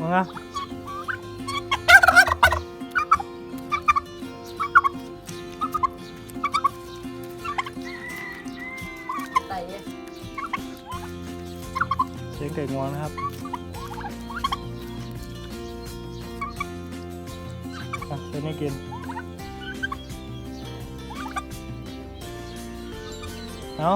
มึงอะไต่เนี่ยเสียงไก่งวงนะครับอะเป็นให้กิน เอา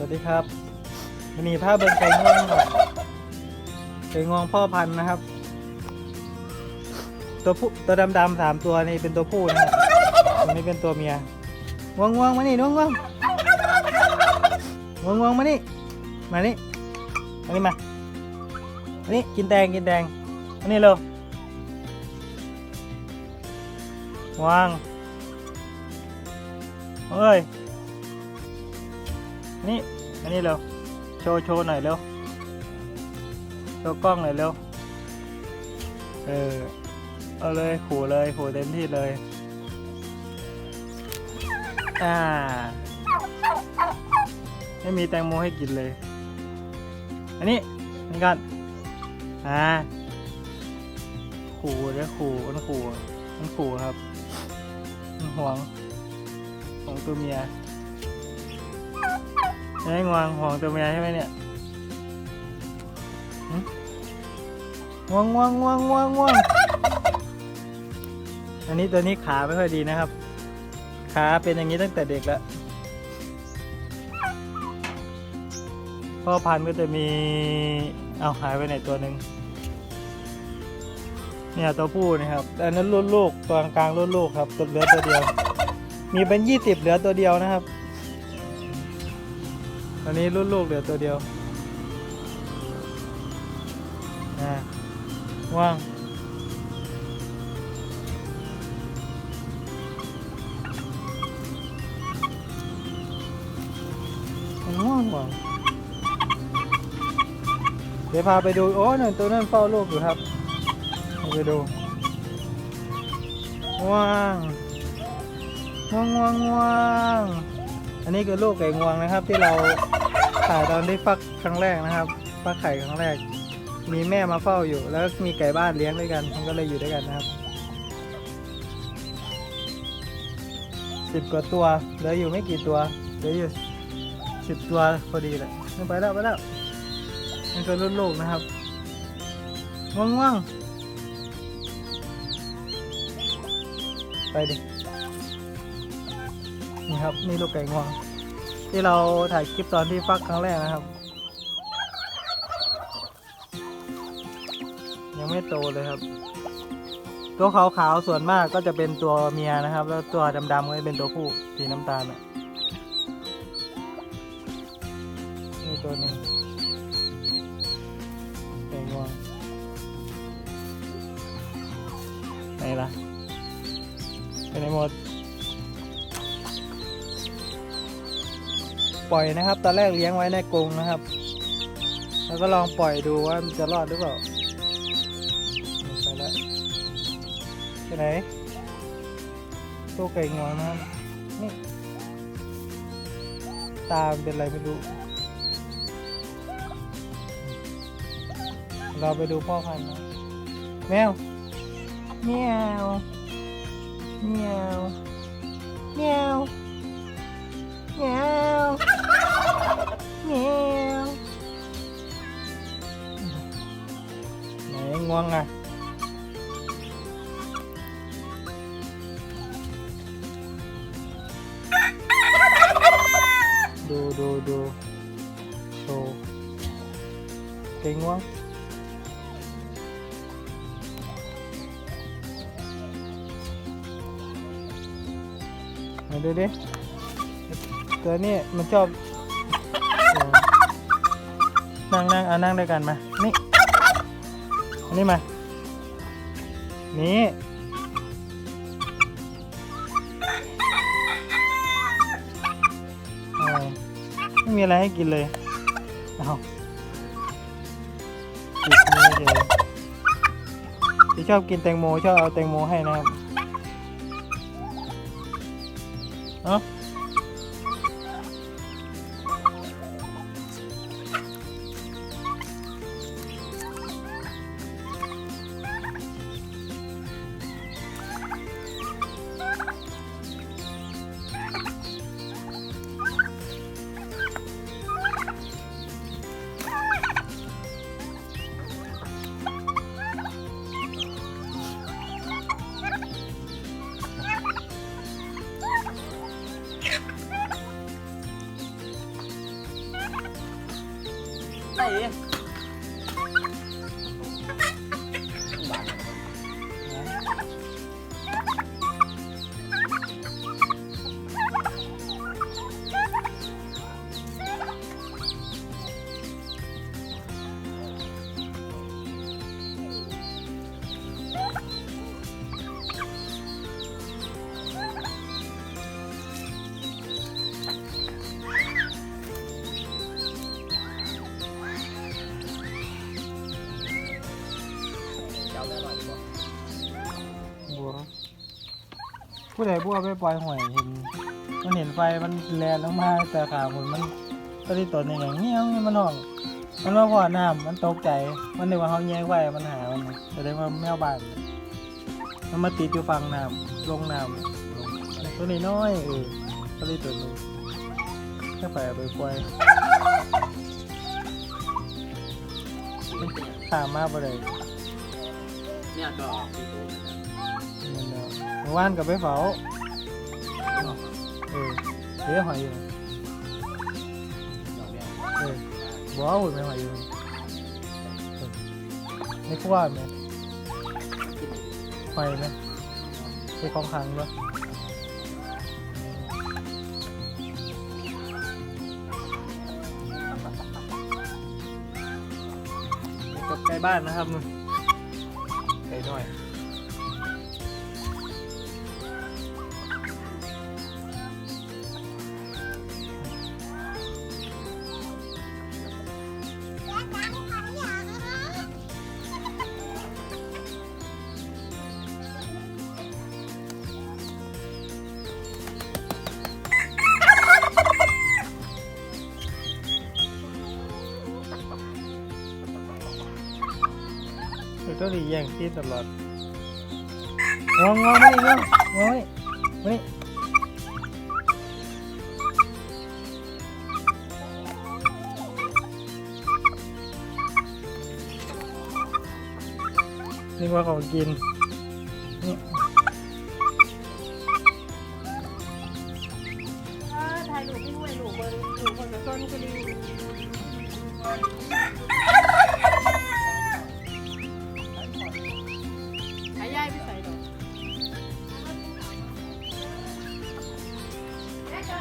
วัสดีครับวันนี้ภาพเบิงไก่งวงครับไก่งวงพ่อพันธุ์นะครับ ตัวผู้ตัวดำดำๆสามตัวนี่เป็นตัวผู้นะครับตัวนี้เป็นตัวเมียง่วงง่วงมานี่ง่วงง่วงง่วงง่วงมานี่มานี่มานี่มานี่กินแตงกินแตงมานี่เร็ววางเฮ้ย นี่มานี่เร็ว โชว์โชว์หน่อยเร็ว โชว์กล้องหน่อยเร็ว เออ เอาเลยขู่เลยขู่เต็มที่เลย อ่า ไม่มีแตงโมให้กินเลย อันนี้นี่กันอ่าขู่เลยขู่มันขู่มันขู่ครับมันห่วงของตัวเมีย ไอ้งวงห่วงตัวเมียใช่ไหมเนี่ยงวงง่วงง่วงง่วงง่วงอันนี้ตัวนี้ขาไม่ค่อยดีนะครับ ขาเป็นอย่างนี้ตั้งแต่เด็กแล้วพ่อพันธุ์ก็จะมี เอาหายไปไหนตัวหนึ่งเนี่ยตัวผู้นะครับแต่อันนั้นรุ่นลูกตัวกลางรุ่นลูกครับตัวเหลือตัวเดียว มีเป็นยี่สิบเหลือตัวเดียวนะครับ ตอนนี้รุ่นลูกเหลือตัวเดียวอ่าว่างง่วงว่ะเดี๋ยวพาไปดู โอ้หนึ่งตัวนั้นเฝ้าลูกอยู่ครับ ไปดูง่วงง่วงง่วงง่วง อันนี้คือลูกไก่งวงนะครับ ที่เราถ่ายตอนที่ฟักครั้งแรกนะครับ ฟักไข่ครั้งแรก มีแม่มาเฝ้าอยู่ แล้วมีไก่บ้านเลี้ยงด้วยกันมันก็เลยอยู่ด้วยกันนะครับสิบกว่าตัวเหลืออยู่ไม่กี่ตัวเหลืออยู่สิบตัวพอดีเลยไปแล้วไปแล้วนี่ก็รุ่นลูกนะครับง่วงง่วงไปดิ นี่ครับนี่ลูกไก่งวง ที่เราถ่ายคลิปตอนที่ฟักครั้งแรกนะครับ ยังไม่โตเลยครับ ตัวขาวๆส่วนมากก็จะเป็นตัวเมียนะครับ แล้วตัวดำๆก็จะเป็นตัวผู้สีน้ำตาลอะนี่ตัวหนึงไก่งวงไหนล่ะไปไหนหมด ปล่อยนะครับ ตอนแรกเลี้ยงไว้ในกรงนะครับ แล้วก็ลองปล่อยดูว่ามันจะรอดหรือเปล่าไปแล้วไปไหนตัวไก่งวงนะครับนี่ตามเป็นอะไรไม่รู้ เราไปดูพ่อพันธุ์นะแมวเมียวเมียวเมียว ไหนง่วงอะดูดูดูโชว์เก่งง่วงมาดูดิตัวนี้มันชอบเออนั่งนั่งเอานั่งด้วยกันมา นี่ อันนี้มา นี่ไม่มีอะไรให้กินเลยเอาจิกมือเฉยที่ชอบกินแตงโมชอบเอาแตงโมให้นะครับ บัว ผู้ใดบัวไปปล่อยหอยเห็น มันเห็นไฟมันแลนลงมาแต่ขาผมมันก็ได้ตัวหนึ่งอย่างเงี้ยมันห้อง มันมาพอน้ำมันตกใจ มันนึกว่าเขาแย่งไว้มันหามันแสดงว่าแมวบ้าน มันมาติดอยู่ฝั่งน้ำลงน้ำตัวนี้น้อยๆเออก็เลยตัวนี้แค่ไปเอาไปปล่อยถามมาบ่ได้ เนี่ยก็ออกที่ตัวนะนั่นแหละเมื่อวานกับไปเฝ้าเออเดี๋ยวหอยอยู่ดอกเนี่ยเออบอกว่าหุ่นไม่หอยอยู่เออในครัวไหมหอยไหมใช้ของขังปะกับไก่บ้านนะครับนู่ นไก่น้อย คือก็ดีแย่งที่ตลอดงองงอมานี่งองงอมานี่มานี่นี่ว่าของกินนี่ถ่ายรูปพี่ห้วยหนูเบิ้งหนูคนละต้นก็ดี